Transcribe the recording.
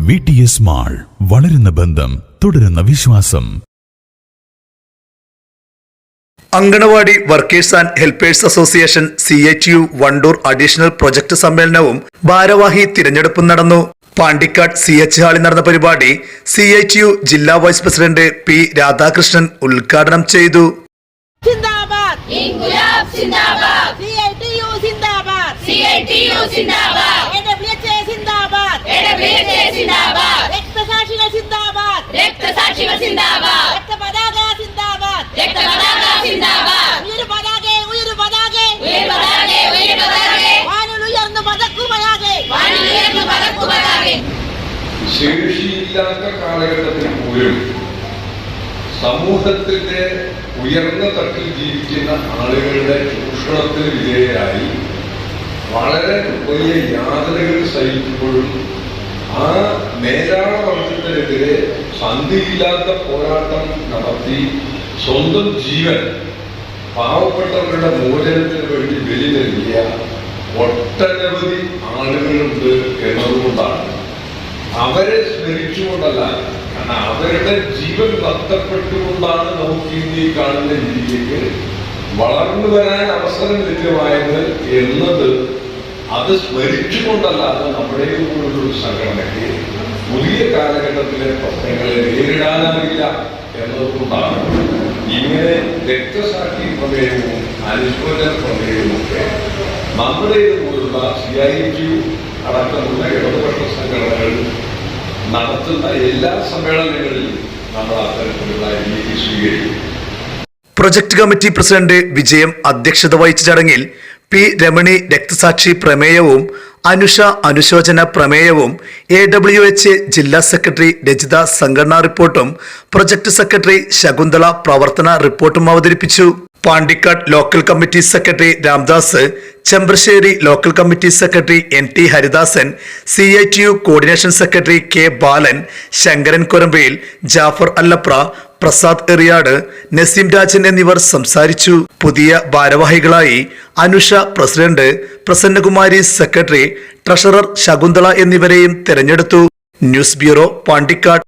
V T S mall വളരുന്ന ബന്ധം തുടരുന്ന വിശ്വാസം. Anganwadi workers and helpers association C H U Wandoor additional project സമ്മേളനവും ഭാരവാഹി തിരഞ്ഞെടുപ്പും നടന്നു. പാണ്ടിക്കാട് സി എച്ച് ഹാളിൽ നടന്ന പരിപാടി സി എച്ച് യു ജില്ലാ വൈസ് പ്രസിഡന്റ് പി രാധാകൃഷ്ണൻ ഉദ്ഘാടനം ചെയ്തു. സിന്ദാബാദ്. സിന്ദാബാദ്. സിന്ദാബാദ്. സിന്ദാബാദ് എഡബ്ല്യുഎച്ച്എ സിന്ദാബാദ് എഡബ്ല്യുഎച്ച്എ സിന്ദാബാദ് രക്തസാക്ഷികൾ സിന്ദാബാദ്. രക്തസാക്ഷികൾ സിന്ദാബാദ്. രക്തപതാക സിന്ദാബാദ്. രക്തപതാക സിന്ദാബാദ്. ഉയരു പതാകെ ഉയരു പതാകെ. ഉയർ പതാകെ ഉയർ പതാകെ. വാനിൽ ഉയർന്നു പതക്കുമയാകെ വാനിലുയർന്നു പറക്കു പതാകെ ശേഷിയില്ലാത്ത കാലഘട്ടത്തിൽ പോലും സമൂഹത്തിന്റെ ഉയർന്ന തട്ടിൽ ജീവിക്കുന്ന ആളുകളുടെ ചൂഷണത്തിന് വിധേയരായി വളരെ വലിയ യാതനകൾ സഹിക്കുമ്പോഴും ആ മേലാള വർഗത്തിനെതിരെ സന്ധിയില്ലാത്ത പോരാട്ടം നടത്തി സ്വന്തം ജീവൻ പാവപ്പെട്ടവരുടെ മോചനത്തിന് വേണ്ടി ബലി നൽകിയ ഒട്ടനവധി ആളുകളുണ്ട് എന്നതുകൊണ്ടാണ്. അവരെ സ്മരിച്ചുകൊണ്ടല്ല കാരണം അവരുടെ ജീവൻ നഷ്ടപ്പെട്ടുകൊണ്ടാണ് നമുക്ക് ഇന്ന് കാണുന്ന രീതിയിലേക്ക് വളർന്നു വരാൻ അവസരം ലഭ്യമായത് എന്നത് അത് സ്മരിച്ചുകൊണ്ടല്ലാതെ നമ്മുടെ പോലുള്ള ഒരു സംഘടനയ്ക്ക് പുതിയ കാലഘട്ടത്തിലെ പ്രശ്നങ്ങളെ നേരിടാനാവില്ല എന്നതുകൊണ്ടാണ്. ഇങ്ങനെ രക്തസാക്ഷി പ്രമേയവും അനുശോചന പ്രമേയവും ഒക്കെ നമ്മുടെ ഇതുപോലുള്ള സി ഐ ടി അടക്കമുള്ള ഇടതുപക്ഷ സംഘടനകൾ നടത്തുന്ന എല്ലാ സമ്മേളനങ്ങളിലും നമ്മൾ അത്തരത്തിലുള്ള രീതി സ്വീകരിക്കും. പ്രൊജക്ട് കമ്മിറ്റി പ്രസിഡന്റ് വിജയം അധ്യക്ഷത വഹിച്ച ചടങ്ങിൽ പി രമണി രക്തസാക്ഷി പ്രമേയവും അനുഷ അനുശോചന പ്രമേയവും എ ഡബ്ല്യു എച്ച് ജില്ലാ സെക്രട്ടറി രജിത സംഘടനാ റിപ്പോർട്ടും പ്രൊജക്ട് സെക്രട്ടറി ശകുന്തള പ്രവർത്തന റിപ്പോർട്ടും അവതരിപ്പിച്ചു. Pandikkad local committee secretary Ramdas Chembrasseri local committee secretary N T Haridasan C I T U coordination secretary K Balan Sankaran Korambayil Jafar Allapra Prasad Eriyad Naseem Rajan എന്നിവർ സംസാരിച്ചു. പുതിയ ഭാരവാഹികളായി Anusha president Prasannakumari secretary treasurer Shakunthala എന്നിവരെയും തെരഞ്ഞെടുത്തു. News bureau Pandikkad.